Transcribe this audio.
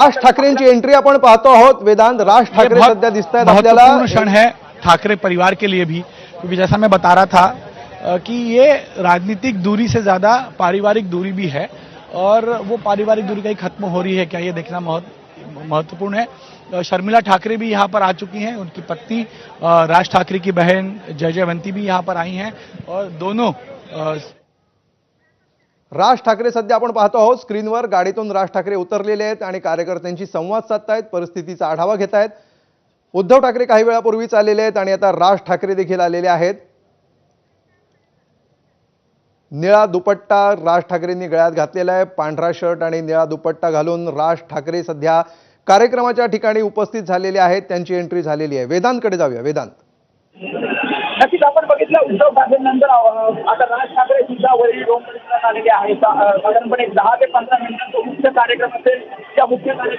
राज ठाकरेंची एंट्री आपण पाहतो आहोत. वेदांत राज ठाकरे सध्या दिसत आहेत आपल्याला. महत्वपूर्ण क्षण है ठाकरे परिवार के लिए भी क्योंकि जैसा मैं बता रहा था कि ये राजनीतिक दूरी से ज़्यादा पारिवारिक दूरी भी है और वो पारिवारिक दूरी कहीं खत्म हो रही है क्या ये देखना बहुत महत्वपूर्ण है। शर्मिला ठाकरे भी यहाँ पर आ चुकी हैं उनकी पत्नी राज ठाकरे की बहन जय जयवंती भी यहाँ पर आई हैं और दोनों राज ठाकरे सध्या आपण पाहतो आहोत. स्क्रीनवर गाडीतून राज ठाकरे उतरलेले आहेत आणि कार्यकर्त्यांशी संवाद साधतायत परिस्थितीचा आढावा घेत आहेत उद्धव ठाकरे काही वेळापूर्वीच आलेले आहेत आणि आता राज ठाकरे देखील आलेले आहेत. निळा दुपट्टा राज ठाकरेंनी गळ्यात घातलेला आहे. पांढरा शर्ट आणि निळा दुपट्टा घालून राज ठाकरे सध्या कार्यक्रमाच्या ठिकाणी उपस्थित झालेले आहेत. त्यांची एंट्री झालेली आहे. वेदांतकडे जाऊया. वेदांत. नक्कीच आपण बघितलं उद्धव ठाकरेंनंतर आता सुद्धा वरील डोंगरात आलेले आहे अं, साधारणपणे दहा ते पंधरा मुख्य कार्यक्रम असेल त्या मुख्य कार्यक्रम